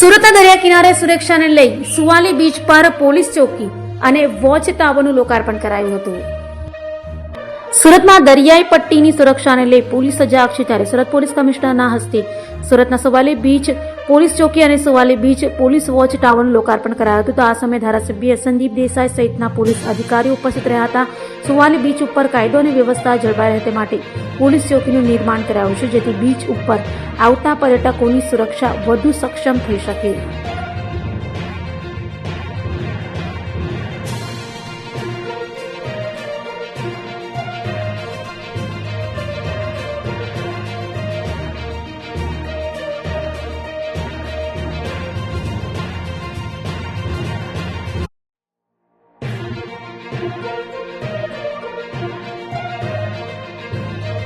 સુરતના દરિયા કિનારે સુરક્ષાને લઈ સુવાલી બીચ પર પોલીસ ચોકી અને વોચ ટાવરનું લોકાર્પણ કરાયું હતું. સુરતમાં દરિયાઈ પટ્ટીની સુરક્ષાને લઈ પોલીસ સજાગ છે ત્યારે સુરત પોલીસ કમિશનરના હસ્તે સુરતના સુવાલી બીચ પોલીસ ચોકી અને સુવાલી બીચ પોલીસ વોચ ટાવરનું લોકાર્પણ કરાયું હતું. તો આ સમયે ધારાસભ્ય સંદીપ દેસાઈ સહિતના પોલીસ અધિકારીઓ ઉપસ્થિત રહ્યા હતા. સુવાલી બીચ ઉપર કાયદો અને વ્યવસ્થા જળવાઈ રહે તે માટે પોલીસ ચોકીનું નિર્માણ કરાયું છે, જેથી બીચ ઉપર આવતા પર્યટકોની સુરક્ષા વધુ સક્ષમ થઈ શકે.